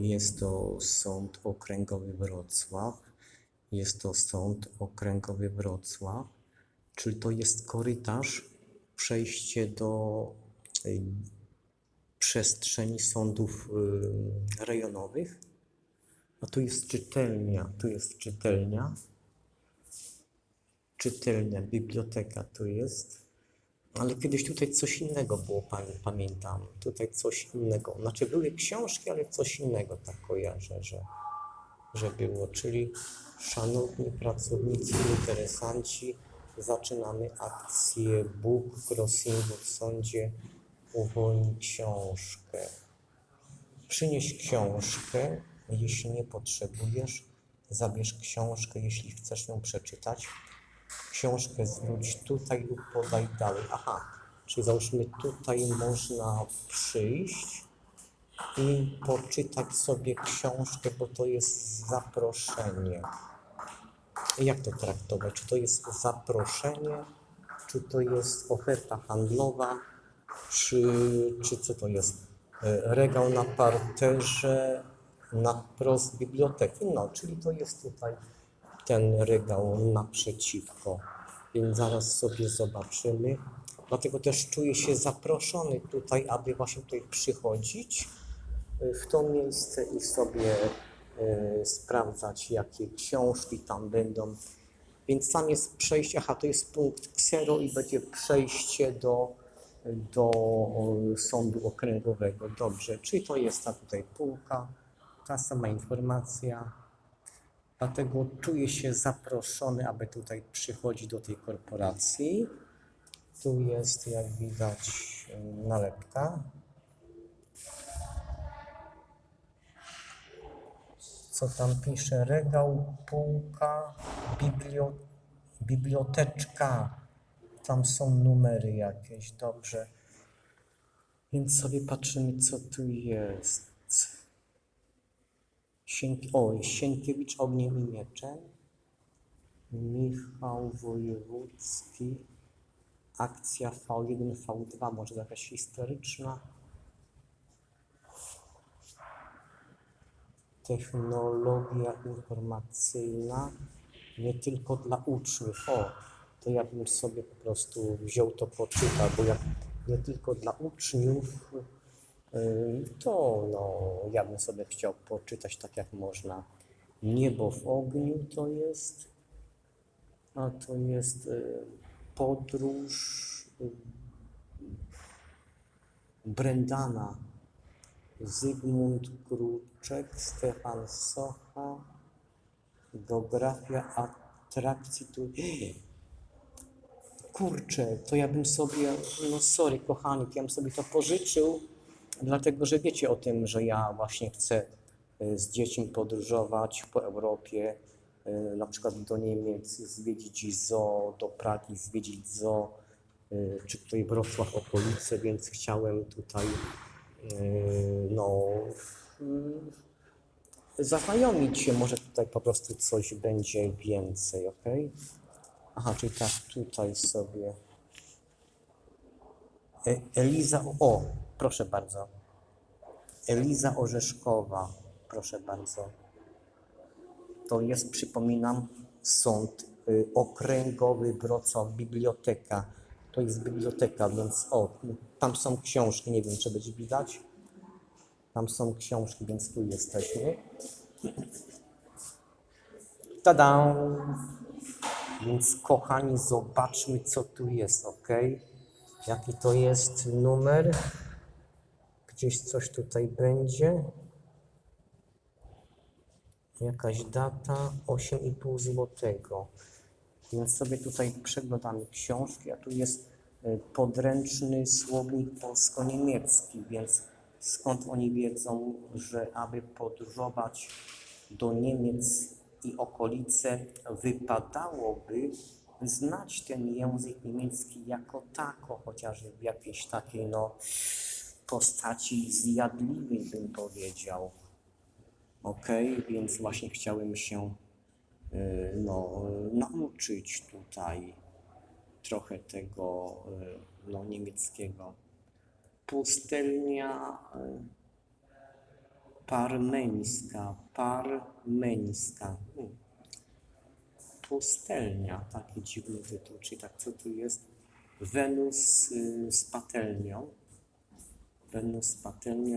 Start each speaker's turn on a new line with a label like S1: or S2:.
S1: Jest to Sąd Okręgowy Wrocław. Jest to Sąd Okręgowy Wrocław, czyli to jest korytarz, przejście do y, przestrzeni sądów y, rejonowych. A tu jest czytelnia, tu jest czytelnia. Czytelnia, biblioteka tu jest. Ale kiedyś tutaj coś innego było, pamię- pamiętam. Tutaj coś innego. Znaczy były książki, ale coś innego tak kojarzę, że, że było. Czyli szanowni pracownicy, interesanci, zaczynamy akcję book crossingu w sądzie. Uwolnij książkę. Przynieś książkę, jeśli nie potrzebujesz. Zabierz książkę, jeśli chcesz ją przeczytać. Książkę zwróć tutaj lub podaj dalej. Aha, czyli załóżmy tutaj można przyjść i poczytać sobie książkę, bo to jest zaproszenie. Jak to traktować? Czy to jest zaproszenie, czy to jest oferta handlowa, czy, czy co to jest? E, Regał na parterze, na prost biblioteki. No, czyli to jest tutaj ten regał naprzeciwko. Więc zaraz sobie zobaczymy. Dlatego też czuję się zaproszony tutaj, aby właśnie tutaj przychodzić y, w to miejsce i sobie y, sprawdzać, jakie książki tam będą. Więc tam jest przejście, aha, to jest punkt ksero i będzie przejście do, do sądu okręgowego. Dobrze, czyli to jest ta tutaj półka, ta sama informacja. Dlatego czuję się zaproszony, aby tutaj przychodzić do tej korporacji. Tu jest, jak widać, nalepka. Co tam pisze? Regał, półka, biblio, biblioteczka. Tam są numery jakieś, dobrze. Więc sobie patrzymy, co tu jest. O, Sienkiewicz ogniem i mieczem. Michał Wojewódzki. Akcja V1, V2, może jakaś historyczna. Technologia informacyjna, nie tylko dla uczniów. O, to ja bym sobie po prostu wziął to poczytał, bo jak nie tylko dla uczniów, to no, ja bym sobie chciał poczytać tak jak można. Niebo w ogniu to jest, a to jest y, podróż y, Brendana, Zygmunt Kruczek, Stefan Socha, geografia atrakcji tu. Kurczę, to ja bym sobie, no sorry kochani, ja bym sobie to pożyczył, dlatego że wiecie o tym, że ja właśnie chcę y, z dziećmi podróżować po Europie, y, na przykład do Niemiec, zwiedzić zoo, do Pragi zwiedzić zoo, y, czy tutaj Wrocław, okolice, więc chciałem tutaj no zaznajomić się, może tutaj po prostu coś będzie więcej, ok? Aha, czyli tak tutaj sobie E- Eliza, o, proszę bardzo. Eliza Orzeszkowa, proszę bardzo. To jest, przypominam, sąd y, okręgowy Wrocław, biblioteka. To jest biblioteka, więc o, tam są książki, nie wiem, czy będzie widać. Tam są książki, więc tu jesteśmy. Tada! Więc kochani, zobaczmy, co tu jest, ok? Jaki to jest numer? Gdzieś coś tutaj będzie. Jakaś data 8,5 złotego. Więc sobie tutaj przeglądamy książki, a tu jest y, podręczny słownik polsko-niemiecki, więc skąd oni wiedzą, że aby podróżować do Niemiec i okolice, wypadałoby znać ten język niemiecki jako tako, chociaż w jakiejś takiej no, postaci zjadliwej, bym powiedział. Ok, więc właśnie chciałem się y, no, nauczyć tutaj trochę tego y, no, niemieckiego. Pustelnia, y, Parmeńska, parmeńska. Pustelnia, taki dziwny tytuł. Czyli tak, co tu jest? Wenus z patelnią. Wenus z patelnią